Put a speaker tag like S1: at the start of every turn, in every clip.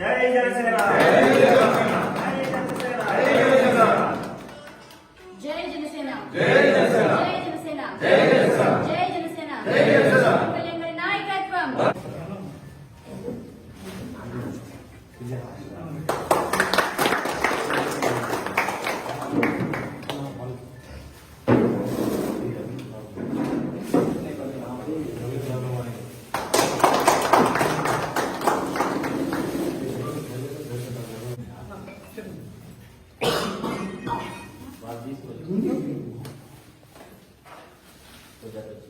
S1: జై జనసేన. జై జనసేన. বোঝা গেছে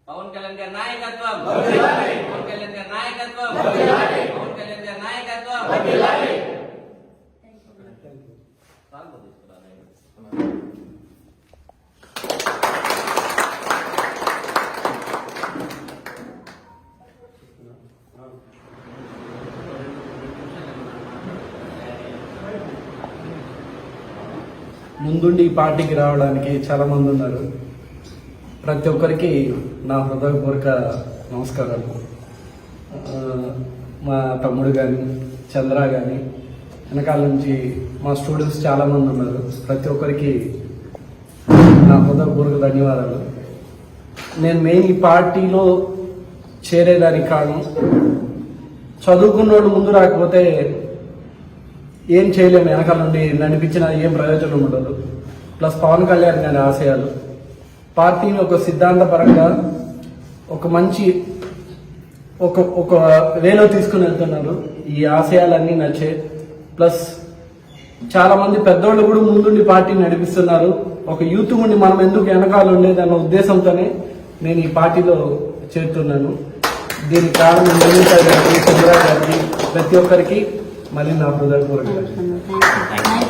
S2: పవన్ కళ్యాణ్ గారి నాయకత్వం. పవన్ కళ్యాణ్ గారి నాయకత్వం. పవన్ కళ్యాణ్ గారి నాయకత్వం.
S3: ముందుండి ఈ పార్టీకి రావడానికి చాలా మంది ఉన్నారు ప్రతి ఒక్కరికి నా హృదయపూర్వక నమస్కారాలు. మా తమ్ముడు కానీ చంద్ర కానీ వెనకాల నుంచి మా స్టూడెంట్స్ చాలామంది ఉన్నారు. ప్రతి ఒక్కరికి నా హృదయపూర్వక ధన్యవాదాలు. నేను మెయిన్ ఈ పార్టీలో చేరేదానికి కారణం చదువుకున్నోడు ముందు రాకపోతే ఏం చేయలేము. వెనకాల నుండి నడిపించిన ఏం ప్రయోజనం ఉండదు. ప్లస్ పవన్ కళ్యాణ్ గారి ఆశయాలు. పార్టీని ఒక సిద్ధాంతపరంగా ఒక మంచి ఒక ఒక వేలో తీసుకుని వెళ్తున్నారు. ఈ ఆశయాలన్నీ నచ్చే. ప్లస్ చాలా మంది పెద్దోళ్ళు కూడా ముందుండి పార్టీని నడిపిస్తున్నారు. ఒక యూత్ ఉండి మనం ఎందుకు వెనకాల ఉండేదన్న ఉద్దేశంతోనే నేను ఈ పార్టీలో చేరుతున్నాను. దీనికి కారణం మోనికా గారికి చంద్ర గారికి ప్రతి ఒక్కరికి మళ్ళీ నా హృదయపూర్వక
S1: థ్యాంక్ యూ